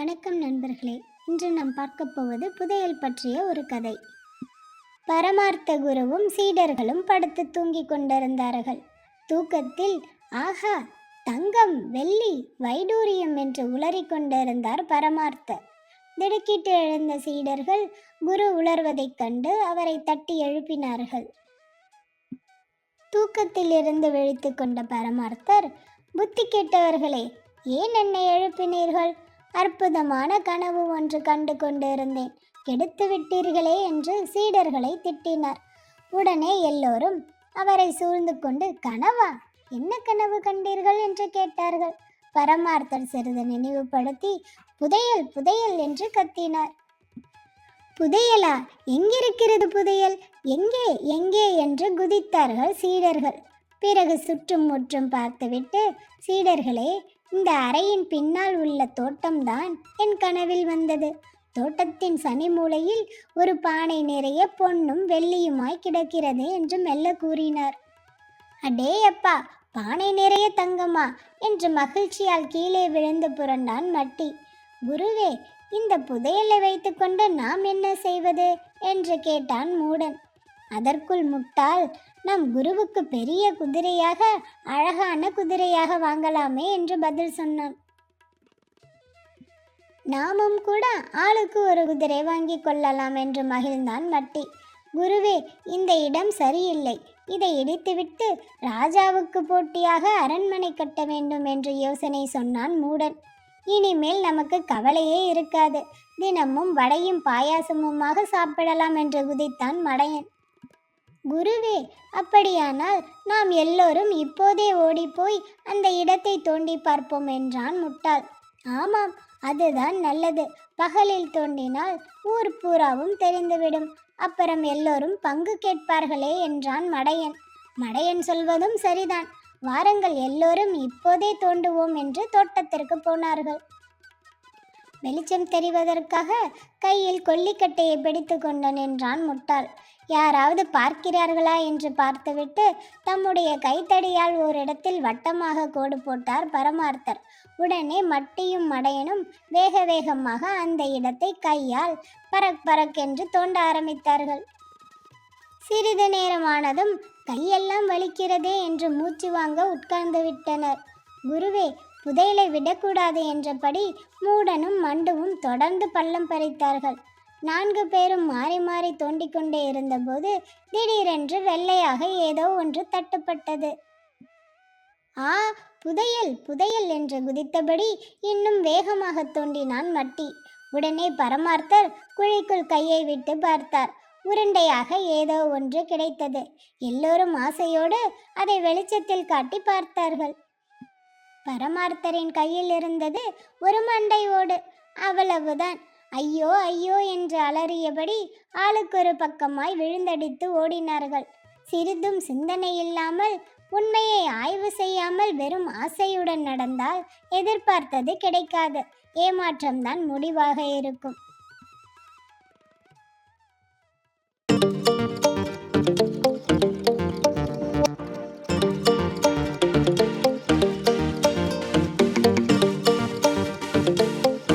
வணக்கம் நண்பர்களே. இன்று பார்க்க போவது புதையல் பற்றிய ஒரு கதை. பரமார்த்த குருவும் சீடர்களும் படுத்து தூங்கிக் கொண்டிருந்தார்கள். தூக்கத்தில் ஆஹா தங்கம் வெள்ளி வைடூரியம் என்று உளறிக் கொண்டிருந்தார் பரமார்த்த. திடுக்கிட்டு எழுந்த சீடர்கள் குரு உளர்வதைக் கண்டு அவரை தட்டி எழுப்பினார்கள். தூக்கத்தில் இருந்து விழித்து கொண்ட பரமார்த்தர் புத்தி கெட்டவர்களே ஏன் என்னை எழுப்பினீர்கள்? அற்புதமான கனவு ஒன்று கண்டு கொண்டிருந்தேன். கெடுத்து விட்டீர்களே என்று சீடர்களை திட்டினார். உடனே எல்லோரும் அவரை சூழ்ந்து கொண்டு கனவா? என்ன கனவு கண்டீர்கள்? என்று கேட்டார்கள். பரமார்த்தர் சிறிது நினைவுபடுத்தி புதையல் புதையல் என்று கத்தினார். புதையலா? எங்கிருக்கிறது புதையல்? எங்கே எங்கே? என்று குதித்தார்கள் சீடர்கள். பிறகு சுற்றும் முற்றும் பார்த்துவிட்டு சீடர்களே இந்த அறையின் பின்னால் உள்ள தோட்டம்தான் என் கனவில் வந்தது. தோட்டத்தின் சனி மூலையில் ஒரு பானை நிறைய பொன்னும் வெள்ளியுமாய் கிடக்கிறது என்று மெல்ல கூறினார். அடே அப்பா பானை நிறைய தங்கமா? என்று மகிழ்ச்சியால் கீழே விழுந்து புரண்டான் மட்டி. குருவே இந்த புதையலை வைத்துக்கொண்டு நாம் என்ன செய்வது? என்று கேட்டான் மூடன். அதற்குள் முட்டாள் நம் குருவுக்கு பெரிய குதிரையாக அழகான குதிரையாக வாங்கலாமே என்று பதில் சொன்னான். நாமும் கூட ஆளுக்கு ஒரு குதிரை வாங்கி கொள்ளலாம் என்று மகிழ்ந்தான் மட்டி. குருவே இந்த இடம் சரியில்லை. இதை இடித்துவிட்டு ராஜாவுக்கு போட்டியாக அரண்மனை கட்ட வேண்டும் என்று யோசனை சொன்னான் மூடன். இனிமேல் நமக்கு கவலையே இருக்காது. தினமும் வடையும் பாயாசமுமாக சாப்பிடலாம் என்று குதித்தான் மடையன். குருவே அப்படியானால் நாம் எல்லோரும் இப்போதே ஓடிப்போய் அந்த இடத்தை தோண்டி பார்ப்போம் என்றான் முட்டாள். ஆமாம் அதுதான் நல்லது. பகலில் தோண்டினால் ஊர் பூராவும் தெரிந்துவிடும். அப்புறம் எல்லோரும் பங்கு கேட்பார்களே என்றான் மடையன். மடையன் சொல்வதும் சரிதான். வாரங்கள் எல்லோரும் இப்போதே தோண்டுவோம் என்று தோட்டத்திற்கு போனார்கள். வெளிச்சம் தெரிவதற்காக கையில் கொல்லிக்கட்டையை பிடித்து கொண்டு நின்றான் முட்டாள். யாராவது பார்க்கிறார்களா என்று பார்த்துவிட்டு தம்முடைய கைத்தடியால் ஓரிடத்தில் வட்டமாக கோடு போட்டார் பரமார்த்தர். உடனே மட்டியும் மடையனும் வேக வேகமாக அந்த இடத்தை கையால் பரக் பரக் என்று தோண்ட ஆரம்பித்தார்கள். சிறிது நேரமானதும் கையெல்லாம் வலிக்கிறதே என்று மூச்சு வாங்க உட்கார்ந்து விட்டனர். குருவே புதையலை விடக்கூடாது என்றபடி மூடனும் மண்டுவும் தொடர்ந்து பள்ளம் பறித்தார்கள். நான்கு பேரும் மாறி மாறி தோண்டிக்கொண்டே இருந்தபோது திடீரென்று வெள்ளையாக ஏதோ ஒன்று தட்டுப்பட்டது. ஆ புதையல் புதையல் என்று குதித்தபடி இன்னும் வேகமாக தோண்டினான் மட்டி. உடனே பரமார்த்தர் குழிக்குள் கையை விட்டு பார்த்தார். உருண்டையாக ஏதோ ஒன்று கிடைத்தது. எல்லோரும் ஆசையோடு அதை வெளிச்சத்தில் காட்டி பார்த்தார்கள். பரமார்த்தரின் கையில் இருந்தது ஒரு மண்டை ஓடு. அவ்வளவுதான். ஐயோ ஐயோ என்று அலறியபடி ஆளுக்கொரு பக்கமாய் விழுந்தடித்து ஓடினார்கள். சிறிதும் சிந்தனை இல்லாமல் உண்மையை ஆய்வு செய்யாமல் வெறும் ஆசையுடன் நடந்தால் எதிர்பார்த்தது கிடைக்காது. ஏமாற்றம்தான் முடிவாக இருக்கும்.